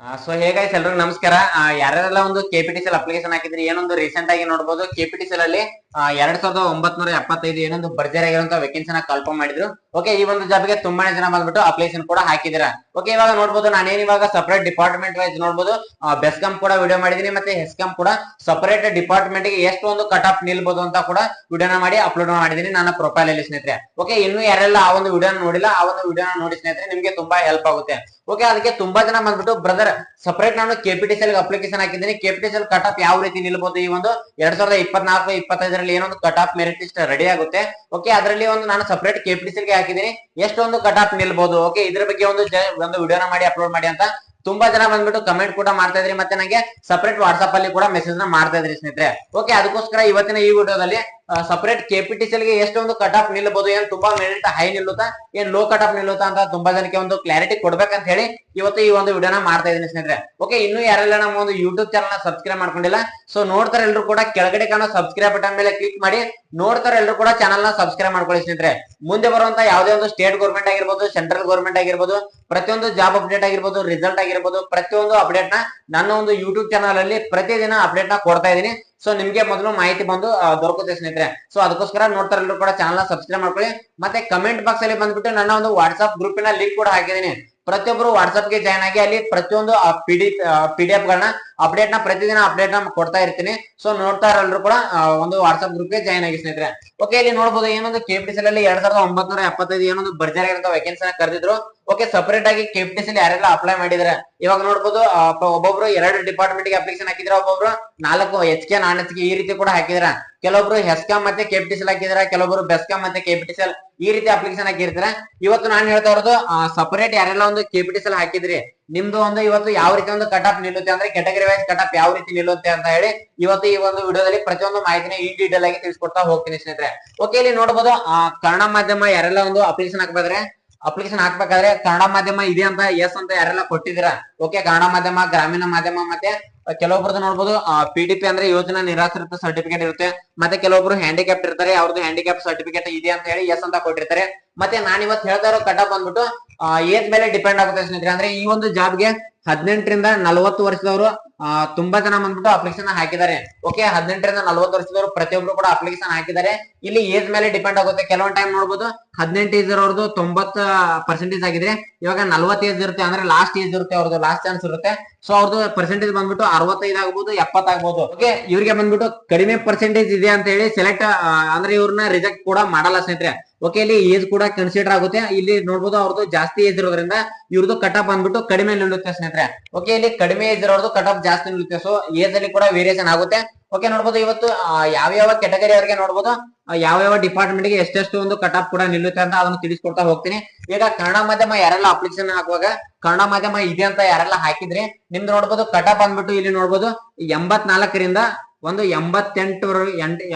So ಹೇಗಾಯ್ತು ಎಲ್ರಿಗೂ ನಮಸ್ಕಾರ. ಯಾರ್ಯಾರೆಲ್ಲ ಒಂದು ಕೆಪಿಟಿಸಿಎಲ್ ಅಪ್ಲಿಕೇಶನ್ ಹಾಕಿದ್ರಿ, ಏನೊಂದು ರೀಸೆಂಟ್ ಆಗಿ ನೋಡಬಹುದು ಕೆಪಿಟಿಸಿಎಲ್ ಅಲ್ಲಿ ಎರಡ್ ಸಾವಿರದ ಒಂಬತ್ನೂರ ಎಪ್ಪತ್ತೈದು ಏನೊಂದು ಭರ್ಜರಿ ಆಗಿರುವಂತ ವೇಕೆನ್ಸಿನ ಕಲ್ಪ ಮಾಡಿದ್ರು. ಓಕೆ ಈ ಒಂದು ಜಾಬ್ಗೆ ತುಂಬಾನೇ ಜನ ಬಂದ್ಬಿಟ್ಟು ಅಪ್ಲಿಕೇಶನ್ ಕೂಡ ಹಾಕಿದಿರಾ ಓಕೆ ಇವಾಗ ನೋಡ್ಬೋದು, ನಾನೇನ್ ಇವಾಗ ಸಪರೇಟ್ ಡಿಪಾರ್ಟ್ಮೆಂಟ್ ವೈಸ್ ನೋಡ್ಬೋದು ಬೆಸ್ಕಾಂ ಕೂಡ ವಿಡಿಯೋ ಮಾಡಿದೀನಿ ಮತ್ತೆ ಹೆಸ್ಕಾಂ ಕೂಡ ಸಪರೇಟ್ ಡಿಪಾರ್ಟ್ಮೆಂಟ್ಗೆ ಎಷ್ಟು ಒಂದು ಕಟ್ ಆಫ್ ನಿಲ್ಬಹುದು ಅಂತ ಕೂಡ ವಿಡಿಯೋನ ಮಾಡಿ ಅಪ್ಲೋಡ್ ಮಾಡಿದೀನಿ ನನ್ನ ಪ್ರೊಫೈಲ್ ಅಲ್ಲಿ ಸ್ನೇಹಿತರೆ. ಓಕೆ ಇನ್ನು ಯಾರೆಲ್ಲ ಆ ಒಂದು ವಿಡಿಯೋ ನೋಡಿಲ್ಲ, ಆ ಒಂದು ವಿಡಿಯೋನ ನೋಡಿ ಸ್ನೇಹಿತರೆ, ನಿಮ್ಗೆ ತುಂಬಾ ಹೆಲ್ಪ್ ಆಗುತ್ತೆ. ಓಕೆ ಅದಕ್ಕೆ ತುಂಬಾ ಜನ ಬಂದ್ಬಿಟ್ಟು ಬ್ರದರ್ ಸಪರೇಟ್ ನಾನು ಕೆಪಿಟಿಸಿಎಲ್ ಅಪ್ಲಿಕೇಶನ್ ಹಾಕಿದ್ದೀನಿ. ಕೆಪಿಟಿಸಿಎಲ್ ಕಟ್ ಆಫ್ ಯಾವ ರೀತಿ ನಿಲ್ಬಹುದು ಈ ಒಂದು ಎರಡ್ ಸಾವಿರದ ಇಪ್ಪತ್ನಾಲ್ಕು, ಇಪ್ಪತ್ತೈದರಲ್ಲಿ ಏನೊಂದು cut off merit list ready ಆಗುತ್ತೆ. ಓಕೆ ಅದರಲ್ಲಿ ಒಂದು ನಾನು ಸಪರೇಟ್ಗೆ ಹಾಕಿದ್ದೀನಿ. ಎಷ್ಟೊಂದು ಕಟ್ ಆಫ್ ನಿಲ್ಬಹುದು ಓಕೆ ಇದ್ರ ಬಗ್ಗೆ ಒಂದು ಒಂದು ವಿಡಿಯೋನ ಮಾಡಿ ಅಪ್ಲೋಡ್ ಮಾಡಿ ಅಂತ ತುಂಬಾ ಜನ ಬಂದ್ಬಿಟ್ಟು ಕಮೆಂಟ್ ಕೂಡ ಮಾಡ್ತಾ ಇದ್ರಿ. ಮತ್ತೆ ನಂಗೆ ಸಪರೇಟ್ ವಾಟ್ಸ್ಆಪ್ ಅಲ್ಲಿ ಕೂಡ ಮೆಸೇಜ್ನ ಮಾಡ್ತಾ ಇದ್ರಿ ಸ್ನೇಹಿತರೆ. ಓಕೆ ಅದಕ್ಕೋಸ್ಕರ ಇವತ್ತಿನ ಈ ವಿಡಿಯೋದಲ್ಲಿ ಸಪರೇಟ್ ಕೆಪಿಟಿಸಿಎಲ್ಗೆ ಎಷ್ಟೊಂದು ಕಟ್ ಆಫ್ ನಿಲ್ಲಬಹುದು ಏನ್ ತುಂಬಾ ಮೆರಿಟ್ ಹೈ ನಿಲ್ಲುತ್ತಾ, ಏನ್ ಲೋ ಕಟ್ ಆಫ್ ನಿಲ್ಲುತ್ತಾ ಅಂತ ತುಂಬಾ ಜನಕ್ಕೆ ಒಂದು ಕ್ಲಾರಿಟಿ ಕೊಡ್ಬೇಕಂತ ಹೇಳಿ ಇವತ್ತು ಈ ಒಂದು ವಿಡಿಯೋನ ಮಾಡ್ತಾ ಇದ್ದೀನಿ ಸ್ನೇಹಿತರೆ. ಓಕೆ ಇನ್ನು ಯಾರೆಲ್ಲ ನಮ್ಮ ಒಂದು ಯೂಟ್ಯೂಬ್ ಚಾನಲ್ನ ಸಬ್ಸ್ಕ್ರೈಬ್ ಮಾಡ್ಕೊಂಡಿಲ್ಲ ಸೊ ನೋಡ್ತಾರೆ ಎಲ್ಲರೂ ಕೂಡ ಕೆಳಗಡೆ ಕಾಣೋ ಸಬ್ಸ್ಕ್ರೈಬ್ ಬಟನ್ ಮೇಲೆ ಕ್ಲಿಕ್ ಮಾಡಿ, ನೋಡ್ತಾರೆ ಎಲ್ಲರೂ ಕೂಡ ಚಾನಲ್ನ ಸಬ್ಸ್ಕ್ರೈಬ್ ಮಾಡ್ಕೊಳ್ಳಿ ಸ್ನೇಹಿತರೆ. ಮುಂದೆ ಬರುವಂತ ಯಾವುದೇ ಒಂದು ಸ್ಟೇಟ್ ಗೌರ್ಮೆಂಟ್ ಆಗಿರ್ಬೋದು ಸೆಂಟ್ರಲ್ ಗೌರ್ಮೆಂಟ್ ಆಗಿರ್ಬೋದು, ಪ್ರತಿಯೊಂದು ಜಾಬ್ ಅಪ್ಡೇಟ್ ಆಗಿರ್ಬೋದು ರಿಸಲ್ಟ್ ಆಗಿರ್ಬೋದು, ಪ್ರತಿಯೊಂದು ಅಪ್ಡೇಟ್ನ ನನ್ನ ಒಂದು ಯೂಟ್ಯೂಬ್ ಚಾನಲ್ ಅಲ್ಲಿ ಪ್ರತಿದಿನ ಅಪ್ಡೇಟ್ನ ಕೊಡ್ತಾ ಇದೀನಿ ಸೊ ನಿಮ್ಗೆ ಮೊದಲು ಮಾಹಿತಿ ಬಂದು ದೊರಕುತ್ತೆ ಸ್ನೇಹಿತರೆ. ಸೊ ಅದಕ್ಕೋಸ್ಕರ ನೋಡ್ತಾರೆ ಎಲ್ಲರೂ ಕೂಡ ಚಾನಲ್ ಸಬ್ಸ್ಕ್ರೈಬ್ ಮಾಡ್ಕೊಳ್ಳಿ. ಮತ್ತೆ ಕಮೆಂಟ್ ಬಾಕ್ಸ್ ಅಲ್ಲಿ ಬಂದ್ಬಿಟ್ಟು ನನ್ನ ಒಂದು ವಾಟ್ಸ್ಆಪ್ ಗ್ರೂಪಿನ ಲಿಂಕ್ ಕೂಡ ಹಾಕಿದೀನಿ ಪ್ರತಿಯೊಬ್ಬರು ವಾಟ್ಸ್ಆಪ್ಗೆ ಜಾಯ್ನ್ ಆಗಿ ಅಲ್ಲಿ ಪ್ರತಿಯೊಂದು ಪಿಡಿ ಪಿಡಿಎಫ್ ಗಳನ್ನ ಅಪ್ಡೇಟ್ನ ಪ್ರತಿದಿನ ಅಪ್ಡೇಟ್ನ ಕೊಡ್ತಾ ಇರ್ತೀನಿ. ಸೊ ನೋಡ್ತಾ ಇರೋರು ಕೂಡ ಒಂದು ವಾಟ್ಸ್ಆಪ್ ಗ್ರೂಪ್ಗೆ ಜಾಯ್ನ್ ಆಗಿ ಸ್ನೇಹಿತರೆ. ಓಕೆ ಇಲ್ಲಿ ನೋಡಬಹುದು ಏನೊಂದು ಕೆಪಿಟಿಸಿಎಲ್ ಅಲ್ಲಿ ಎರಡ್ ಸಾವಿರದ ಒಂಬತ್ನೂರ ಎಪ್ಪತ್ತೈದು ಏನೊಂದು ಭರ್ಜರಿ ಆಗಿರೋ ವೇಕೆನ್ಸಿ ಕರೆದಿದ್ರು. ಓಕೆ ಸಪರೇಟ್ ಆಗಿ ಕೆಪಿಟಿಸಿಎಲ್ ಯಾರೆಲ್ಲ ಅಪ್ಲೈ ಮಾಡಿದ್ರೆ? ಇವಾಗ ನೋಡಬಹುದು ಒಬ್ಬೊಬ್ರು ಎರಡು ಡಿಪಾರ್ಟ್ಮೆಂಟ್ಗೆ ಅಪ್ಲಿಕೇಶನ್ ಹಾಕಿದ್ರ ಒಬ್ಬೊಬ್ರು ನಾಲ್ಕು H K non H K ಈ ರೀತಿ ಕೂಡ ಹಾಕಿದ್ರ. ಕೆಲವೊಬ್ರು ಹೆಸ್ಕಾಂ ಮತ್ತೆ ಕೆಪಿಟಿಸಿಲ್ ಹಾಕಿದ್ರ, ಕೆಲವೊಬ್ರು ಬೆಸ್ಕಾಂ ಮತ್ತೆ ಕೆಪಿಟಿಸಿಎಲ್ ಈ ರೀತಿ ಅಪ್ಲಿಕೇಶನ್ ಹಾಕಿರ್ತಾರೆ. ಇವತ್ತು ನಾನು ಹೇಳ್ತಾ ಇರೋದು ಸಪರೇಟ್ ಯಾರೆಲ್ಲ ಒಂದು ಅಲ್ಲಿ ಹಾಕಿದ್ರಿ? ನಿಮ್ದು ಒಂದು ಇವತ್ತು ಯಾವ ರೀತಿ ಒಂದು ಕಟ್ ಆಫ್ ನಿಲ್ಲುತ್ತೆ ಅಂದ್ರೆ ಕೆಟಗರಿ ವೈಸ್ ಕಟ್ ಆಫ್ ಯಾವ ರೀತಿ ನಿಲ್ಲುತ್ತೆ ಅಂತ ಹೇಳಿ ಇವತ್ತು ಈ ಒಂದು ವಿಡಿಯೋದಲ್ಲಿ ಪ್ರತಿಯೊಂದು ಮಾಹಿತಿನ ಈ ಡೀಟೇಲ್ ಆಗಿ ತಿಳಿಸ್ಕೊಡ್ತಾ ಹೋಗ್ತೀನಿ ಸ್ನೇಹಿತರೆ. ಓಕೆ ಇಲ್ಲಿ ನೋಡಬಹುದು ಆ, ಕನ್ನಡ ಮಾಧ್ಯಮ ಯಾರೆಲ್ಲ ಒಂದು ಅಪ್ಲಿಕೇಶನ್ ಹಾಕ್ಬೇಕಾದ್ರೆ ಅಪ್ಲಿಕೇಶನ್ ಹಾಕ್ಬೇಕಾದ್ರೆ ಕನ್ನಡ ಮಾಧ್ಯಮ ಇದೆ ಅಂತ ಎಸ್ ಅಂತ ಯಾರೆಲ್ಲ ಕೊಟ್ಟಿದ್ದೀರಾ? ಓಕೆ ಕನ್ನಡ ಮಾಧ್ಯಮ ಗ್ರಾಮೀಣ ಮಾಧ್ಯಮ ಮತ್ತೆ ಕೆಲವೊಬ್ರದ್ದು ನೋಡ್ಬೋದು ಪಿ ಡಿ ಪಿ ಅಂದ್ರೆ ಯೋಜನಾ ನಿರಾಶ್ರಿತ ಸರ್ಟಿಫಿಕೇಟ್ ಇರುತ್ತೆ. ಮತ್ತೆ ಕೆಲವೊಬ್ರು ಹ್ಯಾಂಡಿಕ್ಯಾಪ್ ಇರ್ತಾರೆ ಅವ್ರದ್ದು ಹ್ಯಾಂಡಿಕ್ಯಾಪ್ ಸರ್ಟಿಫಿಕೇಟ್ ಇದೆ ಅಂತ ಹೇಳಿ ಎಸ್ ಅಂತ ಕೊಟ್ಟಿರ್ತಾರೆ. ಮತ್ತೆ ನಾನು ಇವತ್ತು ಹೇಳ್ತಾ ಇರೋ ಕಟ್ ಬಂದ್ಬಿಟ್ಟು ಏಜ್ ಮೇಲೆ ಡಿಪೆಂಡ್ ಆಗುತ್ತೆ ಸ್ನೇಹಿತರೆ. ಅಂದ್ರೆ ಈ ಒಂದು ಜಾಬ್ಗೆ ಹದಿನೆಂಟರಿಂದ ನಲವತ್ತು ವರ್ಷದವರು ತುಂಬಾ ಜನ ಬಂದ್ಬಿಟ್ಟು ಅಪ್ಲಿಕೇಶನ್ ಹಾಕಿದ್ದಾರೆ. ಓಕೆ ಹದಿನೆಂಟರಿಂದ ನಲವತ್ತು ವರ್ಷದವರು ಪ್ರತಿಯೊಬ್ರು ಕೂಡ ಅಪ್ಲಿಕೇಶನ್ ಹಾಕಿದ್ದಾರೆ. ಇಲ್ಲಿ ಏಜ್ ಮೇಲೆ ಡಿಪೆಂಡ್ ಆಗುತ್ತೆ. ಕೆಲವೊಂದ್ ಟೈಮ್ ನೋಡ್ಬೋದು, ಹದಿನೆಂಟು ಏಜ್ ಅವ್ರದ್ದು ತೊಂಬತ್ತ ಪರ್ಸೆಂಟೇಜ್ ಆಗಿದೆ. ಇವಾಗ ನಲ್ವತ್ತು ಏಜ್ ಇರುತ್ತೆ, ಅಂದ್ರೆ ಲಾಸ್ಟ್ ಏಜ್ ಇರುತ್ತೆ ಅವ್ರದ್ದು ಲಾಸ್ಟ್ ಚಾನ್ಸ್ ಇರುತ್ತೆ. ಸೊ ಅವ್ರದ್ದು ಪರ್ಸೆಂಟೇಜ್ ಬಂದ್ಬಿಟ್ಟು ಅರವತ್ತೈದು ಆಗ್ಬೋದು ಎಪ್ಪತ್ತಾಗ್ಬೋದು ಓಕೆ ಇವ್ರಿಗೆ ಬಂದ್ಬಿಟ್ಟು ಕಡಿಮೆ ಪರ್ಸೆಂಟೇಜ್ ಇದೆ ಅಂತ ಹೇಳಿ ಸೆಲೆಕ್ಟ್ ಅಂದ್ರೆ ಇವ್ರನ್ನ ರಿಜೆಕ್ಟ್ ಕೂಡ ಮಾಡಲ್ಲ ಸ್ನೇಹಿತರೆ. ಓಕೆ ಇಲ್ಲಿ ಏಜ್ ಕೂಡ ಕನ್ಸಿಡರ್ ಆಗುತ್ತೆ. ಇಲ್ಲಿ ನೋಡ್ಬೋದು ಅವ್ರದ್ದು ಜಾಸ್ತಿ ಏಜ್ ಇರೋದ್ರಿಂದ ಇವ್ರದ್ದು ಕಟ್ ಆಫ್ ಬಂದ್ಬಿಟ್ಟು ಕಡಿಮೆ ನಿಲ್ಲುತ್ತೆ ಸ್ನೇಹಿತರೆ. ಓಕೆ ಇಲ್ಲಿ ಕಡಿಮೆ ಏಜ್ ಇರೋದು ಕಟ್ ಆಫ್ ಜಾಸ್ತಿ ನಿಲ್ಲುತ್ತೆ. ಸೊ ಏಜ್ ಅಲ್ಲಿ ಕೂಡ ವೇರಿಯೇಷನ್ ಆಗುತ್ತೆ. ಓಕೆ ನೋಡ್ಬೋದು ಇವತ್ತು ಯಾವ ಯಾವ ಕೆಟಗರಿ ಅವರಿಗೆ ನೋಡ್ಬೋದು ಯಾವ ಯಾವ ಡಿಪಾರ್ಟ್ಮೆಂಟ್ಗೆ ಎಷ್ಟೆಷ್ಟು ಒಂದು ಕಟ್ ಆಫ್ ಕೂಡ ನಿಲ್ಲುತ್ತೆ ಅಂತ ಅದನ್ನು ತಿಳಿಸ್ಕೊಡ್ತಾ ಹೋಗ್ತೀನಿ. ಈಗ ಕನ್ನಡ ಮಾಧ್ಯಮ ಯಾರೆಲ್ಲ ಅಪ್ಲಿಕೇಶನ್ ಹಾಕುವಾಗ ಕನ್ನಡ ಮಾಧ್ಯಮ ಇದೆ ಅಂತ ಯಾರೆಲ್ಲ ಹಾಕಿದ್ರಿ, ನಿಮ್ದು ನೋಡ್ಬೋದು ಕಟ್ ಆಫ್ ಬಂದ್ಬಿಟ್ಟು ಇಲ್ಲಿ ನೋಡ್ಬೋದು ಎಂಬತ್ನಾಲ್ಕರಿಂದ ಒಂದು ಎಂಬತ್ತೆಂಟು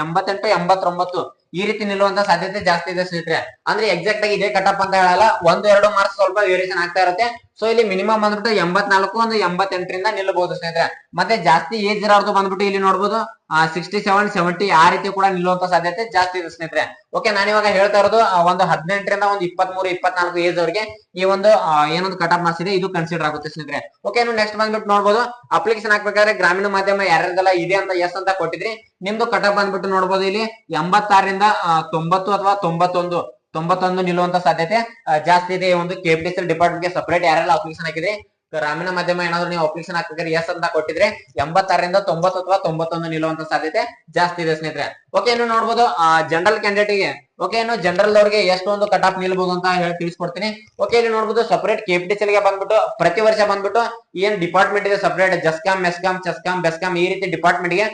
ಎಂಬತ್ತೆಂಟು, ಎಂಬತ್ತೊಂಬತ್ತು. ಈ ರೀತಿ ನಿಲ್ಲುವಂತ ಸಾಧ್ಯತೆ ಜಾಸ್ತಿ ಇದೆ ಸ್ನೇಹಿತರೆ. ಅಂದ್ರೆ ಎಕ್ಸಾಕ್ಟ್ ಆಗಿ ಇದೇ ಕಟ್ ಆಫ್ ಅಂತ ಹೇಳಲ್ಲ, ಒಂದ್, ಎರಡು ಮಾರ್ಕ್ಸ್ ಸ್ವಲ್ಪ ವೇರಿಯೇಷನ್ ಆಗ್ತಾ ಇರುತ್ತೆ. ಸೊ ಇಲ್ಲಿ ಮಿನಿಮಮ್ ಬಂದ್ಬಿಟ್ಟು ಎಂಬತ್ನಾಲ್ಕು ಒಂದು ಎಂಬತ್ತೆಂಟರಿಂದ ನಿಲ್ಲಬಹುದು ಸ್ನೇಹಿತರೆ. ಮತ್ತೆ ಜಾಸ್ತಿ ಏಜ್ ಇರೋದು ಬಂದ್ಬಿಟ್ಟು ಇಲ್ಲಿ ನೋಡಬಹುದು ಸಿಕ್ಸ್ಟಿ ಸೆವೆನ್ ಸೆವೆಂಟಿ ಆ ರೀತಿ ಕೂಡ ನಿಲ್ಲುವಂತ ಸಾಧ್ಯತೆ ಜಾಸ್ತಿ ಇದೆ ಸ್ನೇಹಿತರೆ. ಓಕೆ ನಾನು ಇವಾಗ ಹೇಳ್ತಾ ಇರೋದು ಒಂದು ಹದಿನೆಂಟರಿಂದ ಒಂದು ಇಪ್ಪತ್ತ್ ಮೂರು ಇಪ್ಪತ್ನಾಲ್ಕು ಏಜ್ ಅವರಿಗೆ ಈ ಒಂದು ಏನೊಂದು ಕಟ್ ಆಫ್ ಮಾರ್ಕ್ಸ್ ಇದೆ ಕನ್ಸಿಡರ್ ಆಗುತ್ತೆ ಸ್ನೇಹಿತರೆ. ಓಕೆ ನೀವು ನೆಕ್ಸ್ಟ್ ಬಂದ್ಬಿಟ್ಟು ನೋಡಬಹುದು ಅಪ್ಲಿಕೇಶನ್ ಹಾಕ್ಬೇಕಾದ್ರೆ ಗ್ರಾಮೀಣ ಮಾಧ್ಯಮ ಯಾರ್ಯಾರ್ದೆಲ್ಲ ಇದೆ ಅಂತ ಎಸ್ ಅಂತ ಕೊಟ್ಟಿದ್ರಿ. ನಿಮ್ದು ಕಟ್ ಆಫ್ ಬಂದ್ಬಿಟ್ಟು ನೋಡಬಹುದು ಇಲ್ಲಿ ಎಂಬತ್ತಾರರಿಂದ ತೊಂಬತ್ತು ಅಥವಾ ತೊಂಬತ್ತೊಂದು. ತೊಂಬತ್ತೊಂದು ನಿಲ್ಲುವಂತ ಸಾಧ್ಯತೆ ಜಾಸ್ತಿ ಇದೆ. ಒಂದು ಕೆಪಿಟಿಸಿಎಲ್ ಡಿಪಾರ್ಟ್ಮೆಂಟ್ಗೆ ಸಪರೇಟ್ ಯಾರೆಲ್ಲ ಅಪ್ಲಿಕೇಶನ್ ಹಾಕಿದ್ರೆ ಗ್ರಾಮೀಣ ಮಾಧ್ಯಮ ಏನಾದ್ರು ನೀವು ಅಪ್ಲಿಕೇಶನ್ ಹಾಕಿದ್ರೆ ಎಸ್ ಅಂತ ಕೊಟ್ಟಿದ್ರೆ, ಎಂಬತ್ತಾರರಿಂದ ತೊಂಬತ್ತು ಅಥವಾ ತೊಂಬತ್ತೊಂದು ನಿಲ್ಲುವಂತ ಸಾಧ್ಯತೆ ಜಾಸ್ತಿ ಇದೆ ಸ್ನೇಹಿತರೆ. ಓಕೆ ಇನ್ನು ನೋಡ್ಬೋದು ಜನರಲ್ ಕ್ಯಾಂಡಿಡೇಟ್ಗೆ ಓಕೆ ಇನ್ನು ಜನರಲ್ ಅವ್ರಿಗೆ ಎಷ್ಟೊಂದು ಕಟ್ ಆಫ್ ನಿಲ್ಬಹುದು ಅಂತ ಹೇಳಿ ತಿಳಿಸ್ಕೊಡ್ತೀನಿ. ಓಕೆ ಇಲ್ಲಿ ನೋಡ್ಬೋದು ಸಪರೇಟ್ ಕೆಪಿಟಿಸಿಎಲ್ಗೆ ಬಂದ್ಬಿಟ್ಟು, ಪ್ರತಿ ವರ್ಷ ಬಂದ್ಬಿಟ್ಟು, ಏನ್ ಡಿಪಾರ್ಟ್ಮೆಂಟ್ ಇದೆ ಸಪರೇಟ್ ಜಸ್ಕಾಮ್ ಮೆಸ್ಕಾಮ್ ಚಸ್ಕಾಮ್ ಬೆಸ್ಕಾಮ್ ಈ ರೀತಿ ಡಿಪಾರ್ಟ್ಮೆಂಟ್ಗೆ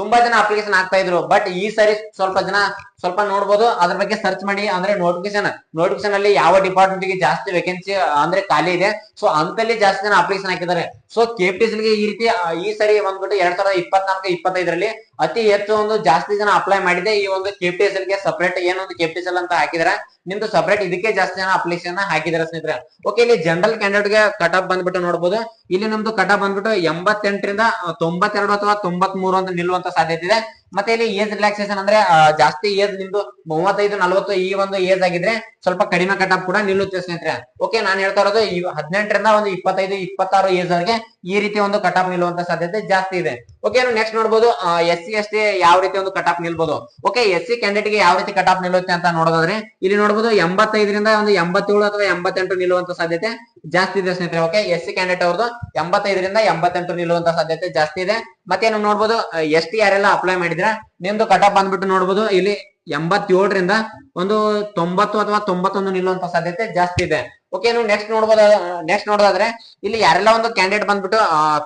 ತುಂಬಾ ಜನ ಅಪ್ಲಿಕೇಶನ್ ಆಗ್ತಾ ಇದ್ರು. ಬಟ್ ಈ ಸರಿ ಸ್ವಲ್ಪ ಜನ ಸ್ವಲ್ಪ ನೋಡ್ಬೋದು. ಅದ್ರ ಬಗ್ಗೆ ಸರ್ಚ್ ಮಾಡಿ, ಅಂದ್ರೆ ನೋಟಿಫಿಕೇಶನ್ ನೋಟಿಫಿಕೇಶನ್ ಅಲ್ಲಿ ಯಾವ ಡಿಪಾರ್ಟ್ಮೆಂಟ್ಗೆ ಜಾಸ್ತಿ ವೇಕೆನ್ಸಿ ಅಂದ್ರೆ ಖಾಲಿ ಇದೆ. ಸೊ ಅಂತಲ್ಲಿ ಜಾಸ್ತಿ ಜನ ಅಪ್ಲಿಕೇಶನ್ ಹಾಕಿದ್ದಾರೆ. ಸೊ ಕೆಪಿಟಿಸಿಎಲ್ಗೆ ಈ ರೀತಿ ಈ ಸರಿ ಬಂದ್ಬಿಟ್ಟು ಎರಡ್ ಸಾವಿರದ ಇಪ್ಪತ್ನಾಲ್ಕು, ಇಪ್ಪತ್ತೈದರಲ್ಲಿ ಅತಿ ಹೆಚ್ಚು ಒಂದು ಜಾಸ್ತಿ ಜನ ಅಪ್ಲೈ ಮಾಡಿದೆ. ಈ ಒಂದು ಕೆಪಿಟಿಸಿಎಲ್ಗೆ ಸಪರೇಟ್ ಏನೊಂದು ಕೆಪಿಟಿಸಿಎಲ್ ಅಂತ ಹಾಕಿದಾರೆ ನಿಮ್ದು ಸಪರೇಟ್ ಇದಕ್ಕೆ ಜಾಸ್ತಿ ಜನ ಅಪ್ಲಿಕೇಶನ್ ಹಾಕಿದಾರೆ ಸ್ನೇಹಿತರೆ. ಓಕೆ ಇಲ್ಲಿ ಜನರಲ್ ಕ್ಯಾಂಡಿಡೇಟ್ಗೆ ಕಟ್ ಆಫ್ ಬಂದ್ಬಿಟ್ಟು ನೋಡಬಹುದು ಇಲ್ಲಿ ನಮ್ದು ಕಟ್ ಆಫ್ ಬಂದ್ಬಿಟ್ಟು ಎಂಬತ್ತೆಂಟರಿಂದ ತೊಂಬತ್ತೆರಡು ಅಥವಾ ತೊಂಬತ್ ಮೂರು ಅಂತ ನಿಲ್ಲುವಂತ ಸಾಧ್ಯತೆ ಇದೆ. ಮತ್ತೆ ಇಲ್ಲಿ ಏಜ್ ರಿಲ್ಯಾಕ್ಸೇಷನ್ ಅಂದ್ರೆ ಜಾಸ್ತಿ ಏಜ್ ನಿಮ್ದು ಮೂವತ್ತೈದು, ನಲವತ್ತು ಈ ಒಂದು ಏಜ್ ಆಗಿದ್ರೆ ಸ್ವಲ್ಪ ಕಡಿಮೆ ಕಟಾಪ್ ಕೂಡ ನಿಲ್ಲುತ್ತೆ ಸ್ನೇಹಿತರೆ. ಓಕೆ ನಾನು ಹೇಳ್ತಾ ಇರೋದು ಹದಿನೆಂಟರಿಂದ ಒಂದು ಇಪ್ಪತ್ತೈದು, ಇಪ್ಪತ್ತಾರು ಏಜ್ ವರೆಗೆ ಈ ರೀತಿ ಒಂದು ಕಟಾಪ್ ನಿಲ್ಲುವಂತ ಸಾಧ್ಯತೆ ಜಾಸ್ತಿ ಇದೆ. ಓಕೆ ನೆಕ್ಸ್ಟ್ ನೋಡಬಹುದು ಎಸ್ ಸಿ ಎಸ್ ಯಾವ ರೀತಿ ಒಂದು ಕಟಾಪ್ ನಿಲ್ಬಹುದು ಓಕೆ ಎಸ್ ಸಿ ಕ್ಯಾಂಡಿಡೇಟ್ಗೆ ಯಾವ ರೀತಿ ಕಟಾಪ್ ನಿಲ್ಲುತ್ತೆ ಅಂತ ನೋಡೋದಾದ್ರೆ, ಇಲ್ಲಿ ನೋಡಬಹುದು ಎಂಬತ್ತೈದರಿಂದ ಒಂದು ಎಂಬತ್ತೇಳು ಅಥವಾ ಎಂಬತ್ತೆಂಟು ನಿಲ್ಲುವಂತ ಸಾಧ್ಯತೆ ಜಾಸ್ತಿ ಇದೆ ಸ್ನೇಹಿತರೆ ಓಕೆ ಎಸ್ ಸಿ ಕ್ಯಾಂಡಿಡೇಟ್ ಅವ್ರದ್ದು ಎಂಬತ್ತೈದರಿಂದ ಎಂಬತ್ತೆಂಟು ನಿಲ್ಲುವಂತ ಸಾಧ್ಯತೆ ಜಾಸ್ತಿ ಇದೆ. ಮತ್ತೆ ನೀವು ನೋಡಬಹುದು ಎಸ್ ಟಿ ಯಾರೆಲ್ಲ ಅಪ್ಲೈ ಮಾಡಿದ್ರೆ ನಿಮ್ದು ಕಟಾಪ್ ಬಂದ್ಬಿಟ್ಟು ನೋಡಬಹುದು ಇಲ್ಲಿ ಎಂಬತ್ತೇಳರಿಂದ ಒಂದು ತೊಂಬತ್ತು ಅಥವಾ ತೊಂಬತ್ತೊಂದು ನಿಲ್ಲುವಂತ ಸಾಧ್ಯತೆ ಜಾಸ್ತಿ ಇದೆ. ಓಕೆ ನೀವು ನೆಕ್ಸ್ಟ್ ನೋಡ್ಬೋದು ನೆಕ್ಸ್ಟ್ ನೋಡೋದಾದ್ರೆ ಇಲ್ಲಿ ಯಾರೆಲ್ಲ ಒಂದು ಕ್ಯಾಂಡಿಡೇಟ್ ಬಂದ್ಬಿಟ್ಟು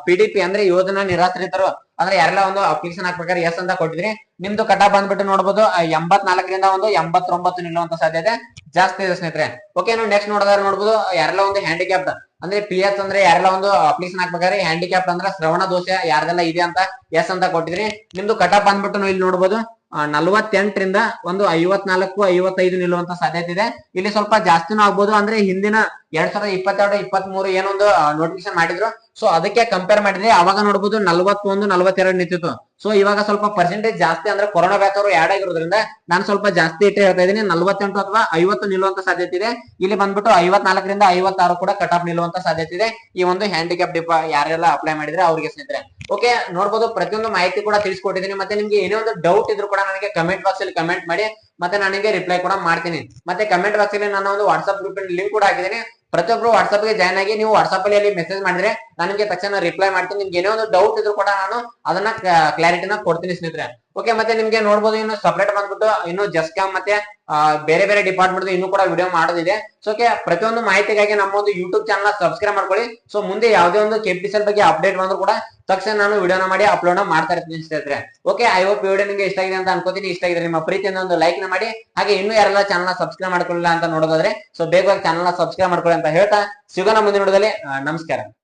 ಪಿ ಡಿ ಪಿ ಅಂದ್ರೆ ಯೋಜನಾ ನಿರಾಶ್ರಿತರು, ಅಂದ್ರೆ ಯಾರೆಲ್ಲ ಒಂದು ಅಪ್ಲಿಕೇಶನ್ ಹಾಕ್ಬೇಕಾದ್ರೆ ಎಸ್ ಅಂತ ಕೊಟ್ಟಿದ್ರಿ, ನಿಮ್ದು ಕಟಾಪ್ ಬಂದ್ಬಿಟ್ಟು ನೋಡಬಹುದು ಎಂಬತ್ನಾಲ್ಕರಿಂದ ಒಂದು ಎಂಬತ್ತೊಂಬತ್ತು ನಿಲ್ಲುವಂತ ಸಾಧ್ಯತೆ ಜಾಸ್ತಿ ಇದೆ ಸ್ನೇಹಿತರೆ. ಓಕೆ ನೀವು ನೆಕ್ಸ್ಟ್ ನೋಡೋದಾದ್ರೆ ನೋಡಬಹುದು ಯಾರೆಲ್ಲ ಒಂದು ಹ್ಯಾಂಡಿಕ್ಯಾಪ್ಟ್ ಅಂದ್ರೆ ಪಿ ಎಸ್ ಅಂದ್ರೆ ಯಾರೆಲ್ಲ ಒಂದು ಅಪ್ಲಿಕೇಶನ್ ಹಾಕ್ಬೇಕಾದ್ರೆ ಹ್ಯಾಂಡಿಕ್ಯಾಪ್ಟ್ ಅಂದ್ರೆ ಶ್ರವಣ ದೋಷ ಯಾರ್ದೆಲ್ಲ ಇದೆ ಅಂತ ಎಸ್ ಅಂತ ಕೊಟ್ಟಿದ್ರಿ. ನಿಮ್ದು ಕಟಾಪ್ ಬಂದ್ಬಿಟ್ಟು ಇಲ್ಲಿ ನೋಡಬಹುದು ನಲವತ್ತೆಂಟರಿಂದ ಒಂದು ಐವತ್ನಾಲ್ಕು, ಐವತ್ತೈದು ನಿಲ್ಲುವಂತ ಸಾಧ್ಯತೆ ಇದೆ. ಇಲ್ಲಿ ಸ್ವಲ್ಪ ಜಾಸ್ತಿನೂ ಆಗ್ಬೋದು. ಅಂದ್ರೆ ಹಿಂದಿನ ಎರಡ್ ಸಾವಿರದ ಇಪ್ಪತ್ತೆರಡು ಇಪ್ಪತ್ತ್ ಮೂರು ಏನೊಂದು ನೋಟಿಫಿಕೇಶನ್ ಮಾಡಿದ್ರು. ಸೊ ಅದಕ್ಕೆ ಕಂಪೇರ್ ಮಾಡಿದ್ರೆ ಅವಾಗ ನೋಡಬಹುದು ನಲ್ವತ್ತೊಂದು, ನಲ್ವತ್ತೆರಡು ನಿಂತಿತ್ತು. ಸೊ ಇವಾಗ ಸ್ವಲ್ಪ ಪರ್ಸೆಂಟೇಜ್ ಜಾಸ್ತಿ ಅಂದ್ರೆ ಕೊರೋನಾ ಬ್ಯಾಚ್ ಅವರು ಆಡ್ ಆಗಿರೋದ್ರಿಂದ ನಾನು ಸ್ವಲ್ಪ ಜಾಸ್ತಿ ಇಟ್ಟೆ ಹೇಳ್ತಾ ಇದ್ದೀನಿ. ನಲ್ವತ್ತೆಂಟು ಅಥವಾ ಐವತ್ತು ನಿಲ್ಲುವಂತ ಸಾಧ್ಯತೆ ಇದೆ. ಇಲ್ಲಿ ಬಂದ್ಬಿಟ್ಟು ಐವತ್ನಾಲ್ಕರಿಂದ ಐವತ್ತಾರು ಕೂಡ ಕಟ್ ಆಫ್ ನಿಲ್ಲುವಂತ ಸಾಧ್ಯತೆ ಇದೆ. ಈ ಒಂದು ಹ್ಯಾಂಡಿಕ್ಯಾಪ್ ಡಿಪ ಯಾರೆಲ್ಲ ಅಪ್ಲೈ ಮಾಡಿದ್ರೆ ಅವ್ರಿಗೆ ಸ್ನೇಹಿತರೆ. ಓಕೆ ನೋಡ್ಬೋದು ಪ್ರತಿಯೊಂದು ಮಾಹಿತಿ ಕೂಡ ತಿಳಿಸ್ಕೊಟ್ಟಿದ್ದೀನಿ. ಮತ್ತೆ ನಿಮ್ಗೆ ಏನೇ ಒಂದು ಡೌಟ್ ಇದ್ರು ಕೂಡ ನನಗೆ ಕಮೆಂಟ್ ಬಾಕ್ಸ್ ಅಲ್ಲಿ ಕಮೆಂಟ್ ಮಾಡಿ. ಮತ್ತೆ ನನಗೆ ರಿಪ್ಲೈ ಕೂಡ ಮಾಡ್ತೀನಿ. ಮತ್ತೆ ಕಮೆಂಟ್ ಬಾಕ್ಸ್ ಅಲ್ಲಿ ನಾನು ಒಂದು ವಾಟ್ಸ್ಆಪ್ ಗ್ರೂಪ್ ಲಿಂಕ್ ಕೂಡ ಹಾಕಿದ್ದೀನಿ. ಪ್ರತಿಯೊಬ್ರು ವಾಟ್ಸ್ಆಪ್ಗೆ ಜಾಯ್ನ್ ಆಗಿ ನೀವು ವಾಟ್ಸ್ಆಪ್ ಅಲ್ಲಿ ಅಲ್ಲಿ ಮೆಸೇಜ್ ಮಾಡಿದ್ರೆ ನಾನು ನಿಮಗೆ ತಕ್ಷಣ ರಿಪ್ಲೈ ಮಾಡ್ತೀನಿ. ನಿಮ್ಗೆ ಏನೋ ಒಂದು ಡೌಟ್ ಇದ್ರು ಕೂಡ ನಾನು ಅದನ್ನ ಕ್ಲಾರಿಟಿನ ಕೊಡ್ತೀನಿ ಸ್ನೇಹಿತರೆ. ಓಕೆ ಮತ್ತೆ ನಿಮ್ಗೆ ನೋಡ್ಬೋದು, ಇನ್ನು ಸಪರೇಟ್ ಬಂದ್ಬಿಟ್ಟು, ಇನ್ನು ಜಸ್ಕಾಮ್ ಮತ್ತೆ ಬೇರೆ ಬೇರೆ ಡಿಪಾರ್ಟ್ಮೆಂಟ್ ಇನ್ನು ಕೂಡ ವಿಡಿಯೋ ಮಾಡೋದಿದೆ. ಸೊ ಓಕೆ ಪ್ರತಿಯೊಂದು ಮಾಹಿತಿಗಾಗಿ ನಮ್ಮ ಒಂದು ಯೂಟ್ಯೂಬ್ ಚಾನಲ್ ಸಬ್ಸ್ಕ್ರೈಬ್ ಮಾಡ್ಕೊಳ್ಳಿ. ಸೊ ಮುಂದೆ ಯಾವುದೇ ಒಂದು ಕೆಪಿಟಿಸಲ್ ಬಗ್ಗೆ ಅಪ್ಡೇಟ್ ಬಂದ್ರು ಕೂಡ, ತಕ್ಷಣ ನಾನು ವಿಡಿಯೋನ ಮಾಡಿ ಅಪ್ಲೋಡ್ ಮಾಡ್ತಾ ಇರ್ತೀನಿ ಸ್ನೇಹಿತರೆ. ಓಕೆ ಐ ಹೋಪ್ ವಿಡಿಯೋ ನಿಮಗೆ ಇಷ್ಟ ಆಗಿದೆ ಅಂತ ಅನ್ಕೋತೀನಿ. ಇಷ್ಟ ಆಗಿದೆ ನಿಮ್ಮ ಪ್ರೀತಿಯಿಂದ ಒಂದು ಲೈಕ್ನ ಮಾಡಿ. ಹಾಗೆ ಇನ್ನು ಯಾರೆಲ್ಲ ಚಾನಲ್ ಸಬ್ಸ್ಕ್ರೈಬ್ ಮಾಡ್ಕೊಳ್ಳಿಲ್ಲ ಅಂತ ನೋಡೋದಾದ್ರೆ ಸೊ ಬೇಗವಾಗಿ ಚಾನಲ್ ಸಬ್ಸ್ಕ್ರೈಬ್ ಮಾಡ್ಕೊಳ್ಳಿ ಅಂತ ಹೇಳ್ತಾ, ಸಿಗೋಣ ಮುಂದಿನ ನೋಡೋದಲ್ಲಿ ನಮಸ್ಕಾರ.